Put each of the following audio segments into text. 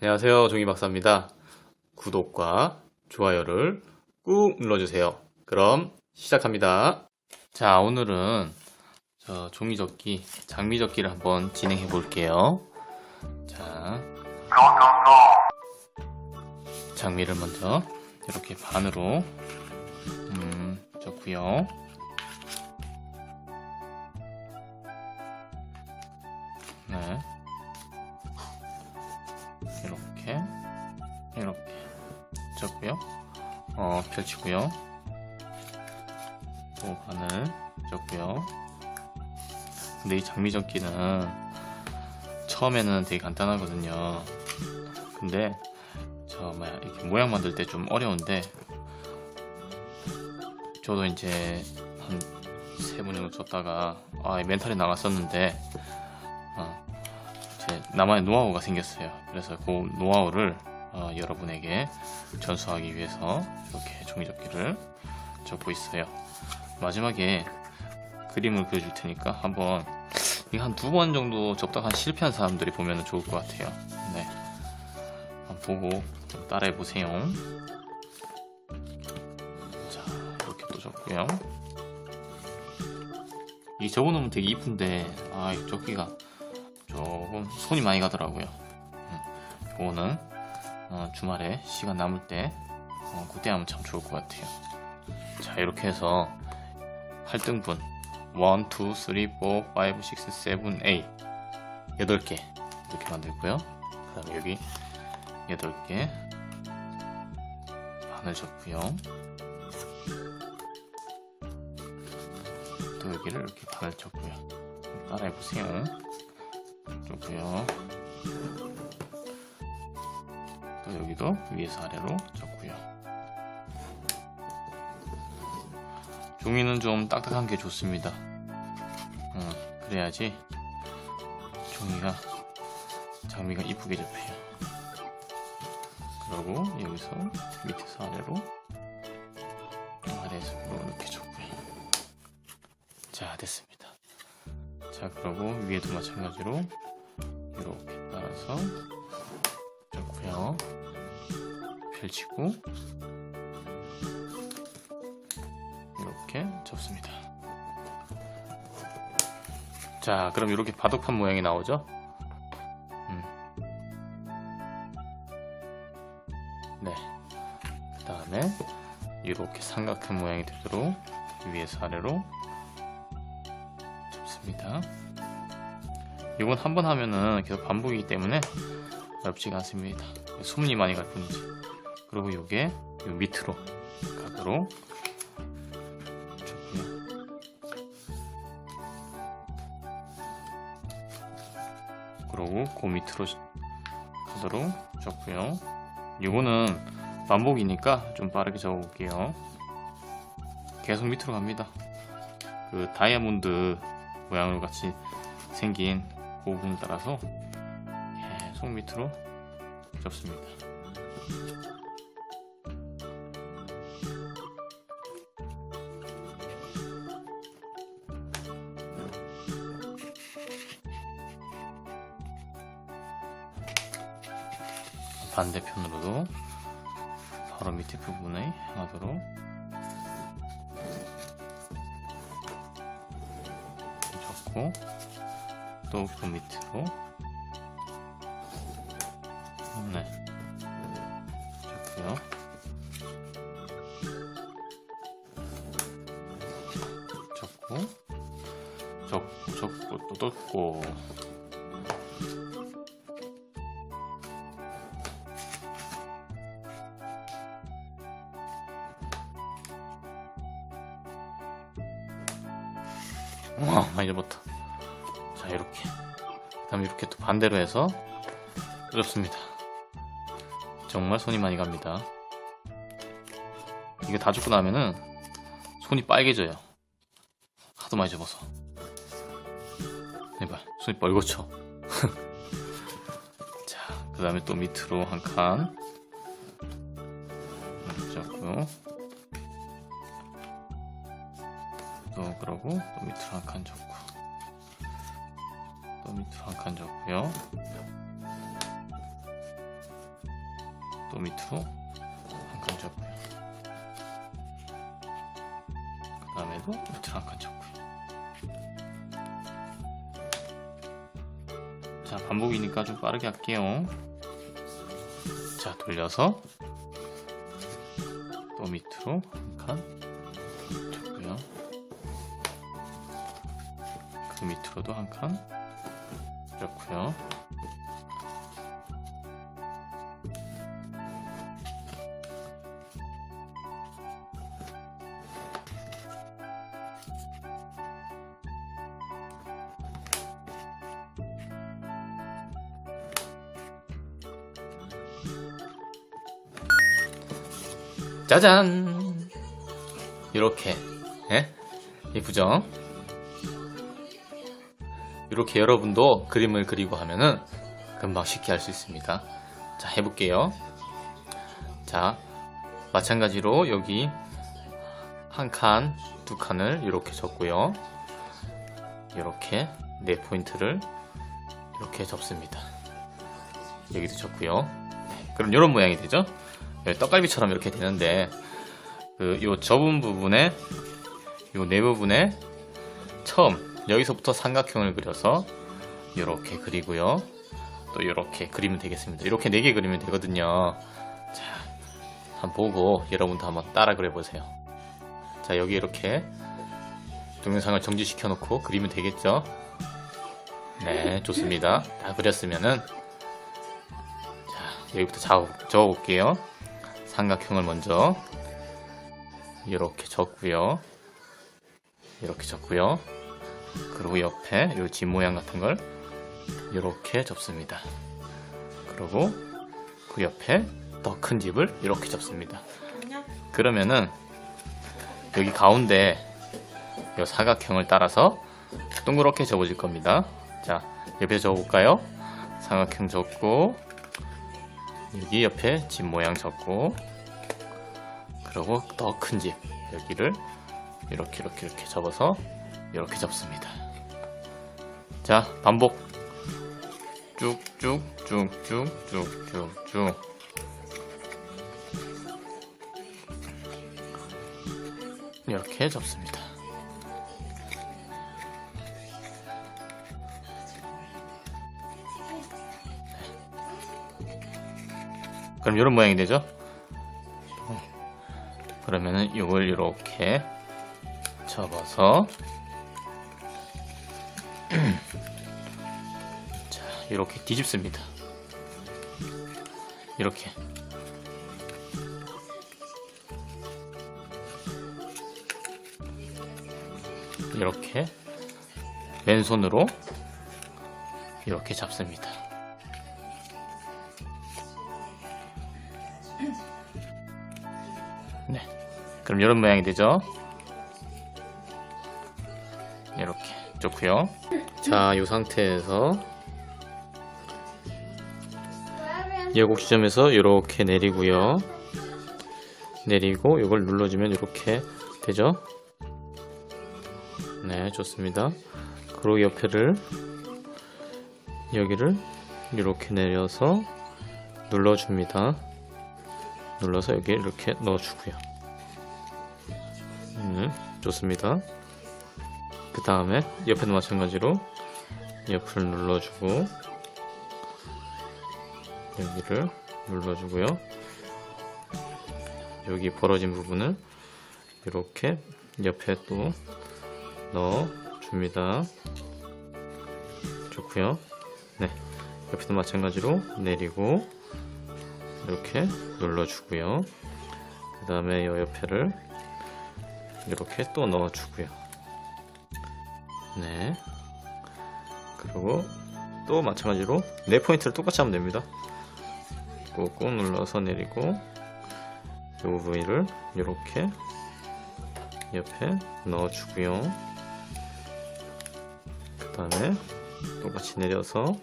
안녕하세요. 종이 박사입니다. 구독과 좋아요를 꾹 눌러주세요. 그럼 시작합니다. 자, 오늘은 저 종이접기, 장미접기를 한번 진행해 볼게요. 자, 장미를 먼저 이렇게 반으로 음, 접고요. 펼치고요. 또 반을 접고요. 근데 이 장미접기는 처음에는 되게 간단하거든요. 근데 저 뭐야 이렇게 모양 만들 때 좀 어려운데 저도 이제 한세번 정도 쳤다가 아 멘탈이 나갔었는데 어, 제 나만의 노하우가 생겼어요. 그래서 그 노하우를 어, 여러분에게 전수하기 위해서 이렇게 종이접기를 접고 있어요. 마지막에 그림을 그려줄 테니까 한번 이거 한 두 번 정도 접다가 한 실패한 사람들이 보면 좋을 것 같아요. 네, 보고 따라해 보세요. 자, 이렇게 또 접고요. 이 접어놓으면 되게 이쁜데 아, 이 접기가 조금 손이 많이 가더라고요. 음, 이거는 어, 주말에 시간 남을 때 어, 그때 하면 참 좋을 것 같아요. 자 이렇게 해서 8등분 1, 2, 3, 4, 5, 6, 7, 8 8개 이렇게 만들고요. 그 다음에 여기 8개 반을 접고요. 또 여기를 이렇게 반을 접고요. 따라해보세요. 접고요. 또 여기도 위에서 아래로 접고요. 종이는 좀 딱딱한 게 좋습니다. 어, 그래야지 종이가 장미가 이쁘게 접혀요. 그리고 여기서 밑에서 아래로 아래에서 위로 이렇게 접고요. 자 됐습니다. 자 그리고 위에도 마찬가지로 이렇게 따라서 접고요. 펼치고 이렇게 접습니다. 자, 그럼 이렇게 바둑판 모양이 나오죠? 음. 네. 그 다음에 이렇게 삼각형 모양이 되도록 위에서 아래로 접습니다. 이건 한 번 하면은 계속 반복이기 때문에 어렵지가 않습니다. 소문이 많이 갈 뿐이지. 그리고 요게 요 밑으로 가도록. 그리고 그 밑으로 가도록 접고요. 요거는 반복이니까 좀 빠르게 접어볼게요. 계속 밑으로 갑니다. 그 다이아몬드 모양으로 같이 생긴 그 부분 따라서 계속 밑으로 접습니다. 반대편으로도 바로 밑에 부분에 하도록 접고 또 그 밑으로 덮고. 와 많이 접었다 자 이렇게. 그 다음에 이렇게 또 반대로 해서 접습니다. 정말 손이 많이 갑니다. 이거 다 죽고 나면은 손이 빨개져요. 하도 많이 접어서 해봐. 손이 빨갛죠 자 그 다음에 또 밑으로 한칸. 잡고요 또 그러고 또 밑으로 한 칸 접고. 또 밑으로 한 칸 접고요. 또 밑으로 한 칸 접고요. 그 다음에도 밑으로 한 칸 접고요. 자, 반복이니까 좀 빠르게 할게요. 자, 돌려서 또 밑으로 한칸 접고요. 그 밑으로도 한칸 접고요. 짜잔! 이렇게, 예? 예쁘죠? 이렇게 여러분도 그림을 그리고 하면은 금방 쉽게 할 수 있습니다. 자, 해볼게요. 자, 마찬가지로 여기 한 칸, 두 칸을 이렇게 접고요. 이렇게 네 포인트를 이렇게 접습니다. 여기도 접고요. 네, 그럼 이런 모양이 되죠? 네, 떡갈비처럼 이렇게 되는데 그 요 접은 부분에 요네 부분에 처음 여기서부터 삼각형을 그려서 이렇게 그리고요. 또 이렇게 그리면 되겠습니다. 이렇게 네개 그리면 되거든요. 자, 한번 보고 여러분도 한번 따라 그려 보세요. 자, 여기 이렇게 동영상을 정지시켜 놓고 그리면 되겠죠? 네, 좋습니다. 다 그렸으면은 자, 여기부터 적어, 적어 볼게요. 삼각형을 먼저 이렇게 적고요. 이렇게 적고요. 그리고 옆에 요집 모양 같은 걸 이렇게 접습니다. 그리고 그 옆에 더 큰 집을 이렇게 접습니다. 그러면은 여기 가운데 요 사각형을 따라서 동그랗게 접어질 겁니다. 자, 옆에 접어볼까요? 삼각형 접고 여기 옆에 집 모양 접고 그리고 더 큰 집 여기를 이렇게 이렇게 이렇게 접어서 이렇게 접습니다. 자, 반복. 쭉쭉쭉쭉쭉쭉쭉. 이렇게 접습니다. 그럼 이런 모양이 되죠? 그러면은 이걸 이렇게 접어서 자 이렇게 뒤집습니다. 이렇게 이렇게 왼손으로 이렇게 잡습니다. 그럼 이런 모양이 되죠. 이렇게 좋고요. 자, 이 상태에서 예곡 지점에서 이렇게 내리고요. 내리고 이걸 눌러주면 이렇게 되죠. 네, 좋습니다. 그리고 옆에를 여기를 이렇게 내려서 눌러줍니다. 눌러서 여기 이렇게 넣어주고요. 음, 좋습니다. 그 다음에 옆에도 마찬가지로 옆을 눌러주고 여기를 눌러주고요. 여기 벌어진 부분을 이렇게 옆에 또 넣어줍니다. 좋고요. 네, 옆에도 마찬가지로 내리고 이렇게 눌러주고요. 그 다음에 이 옆에를 이렇게 또 넣어주고요. 네. 그리고 또 마찬가지로 네 포인트를 똑같이 하면 됩니다. 꾹꾹 눌러서 내리고 이 부위를 이렇게 옆에 넣어주고요. 그 다음에 똑같이 내려서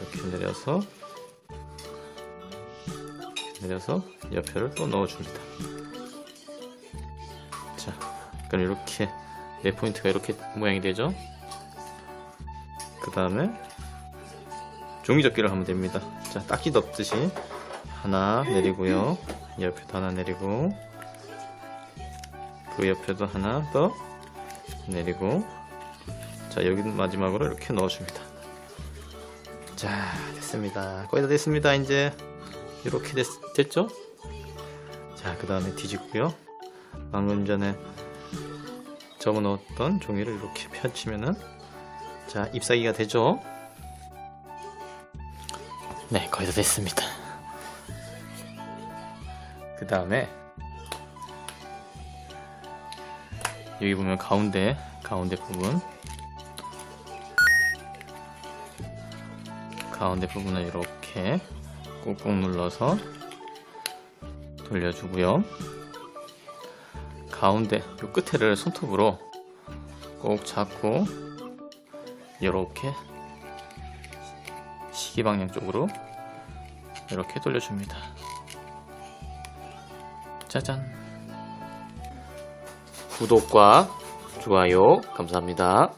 이렇게 내려서 내려서 옆에를 또 넣어줍니다. 자, 그럼 이렇게 네 포인트가 이렇게 모양이 되죠. 그 다음에 종이접기를 하면 됩니다. 자, 딱지 덮듯이 하나 내리고요. 옆에도 하나 내리고 그 옆에도 하나 더 내리고 자 여기 마지막으로 이렇게 넣어줍니다. 자 됐습니다. 거의 다 됐습니다. 이제 이렇게 됐, 됐죠? 자 그 다음에 뒤집고요. 방금 전에 접어 넣었던 종이를 이렇게 펼치면은 자 잎사귀가 되죠? 네 거의 다 됐습니다. 그 다음에 여기 보면 가운데 가운데 부분 가운데 부분을 이렇게 꾹꾹 눌러서 돌려주고요. 가운데 요 끝에를 손톱으로 꼭 잡고 이렇게 시계 방향 쪽으로 이렇게 돌려줍니다. 짜잔. 구독과 좋아요 감사합니다.